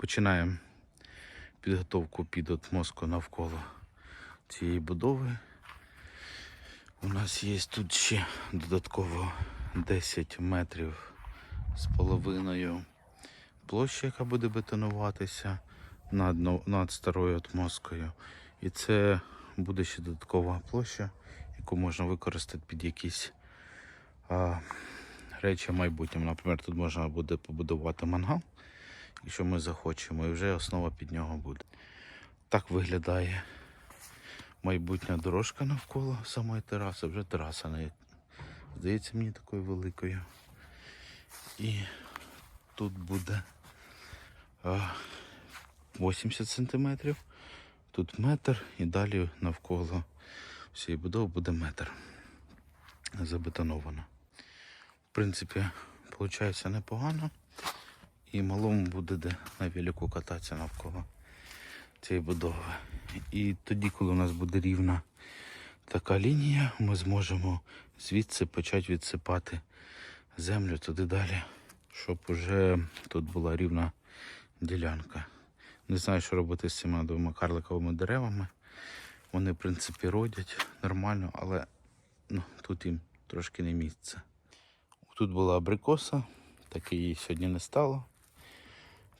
Починаємо підготовку під отмостку навколо цієї будови. У нас є тут ще додатково 10 метрів з половиною площі, яка буде бетонуватися над, над старою отмосткою. І це буде ще додаткова площа, яку можна використати під якісь а, речі в майбутньому. Наприклад, тут можна буде побудувати мангал, якщо ми захочемо, і вже основа під нього буде. Так виглядає майбутня дорожка навколо самої тераси. Вже тераса не здається мені такою великою. І тут буде 80 сантиметрів, тут метр і далі навколо всієї будови буде метр забетоновано. В принципі, виходить непогано. І малому буде де на велику кататися навколо цієї будови. І тоді, коли у нас буде рівна така лінія, ми зможемо звідси почати відсипати землю туди далі, щоб уже тут була рівна ділянка. Не знаю, що робити з цими двома карликовими деревами. Вони, в принципі, родять нормально, але ну, тут їм трошки не місце. Тут була абрикоса, так її сьогодні не стало.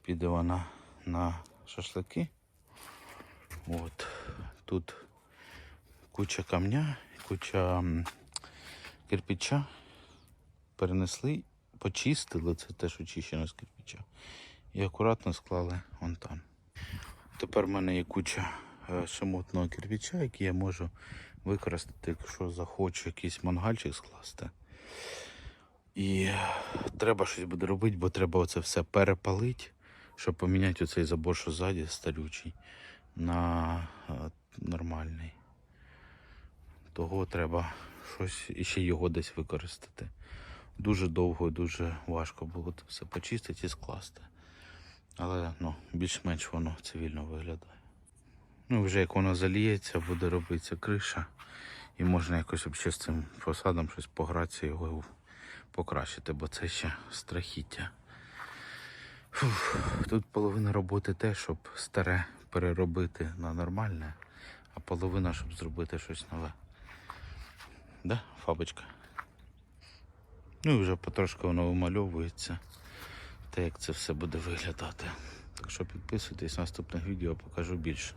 Піде вона на шашлики. От. Тут куча камня, куча кирпича. Перенесли, почистили, це теж очищено з кирпича. І акуратно склали вон там. Тепер в мене є куча е, шамотного кирпича, який я можу використати, якщо захочу якийсь мангальчик скласти. І треба щось буде робити, бо треба оце все перепалити, щоб поміняти оцей забор, що ззаді старючий, на нормальний. Того треба щось і ще його десь використати. Дуже довго і дуже важко було це все почистити і скласти. Але ну, більш-менш воно цивільно виглядає. Ну, вже як воно заліється, буде робитися криша. І можна якось з цим фасадом щось погратися, його покращити, бо це ще страхіття. Фух, тут половина роботи те, щоб старе переробити на нормальне, а половина, щоб зробити щось нове. Да, фабочка? Ну і вже потрошки воно вимальовується. Те, як це все буде виглядати. Так що підписуйтесь, наступних відео покажу більше.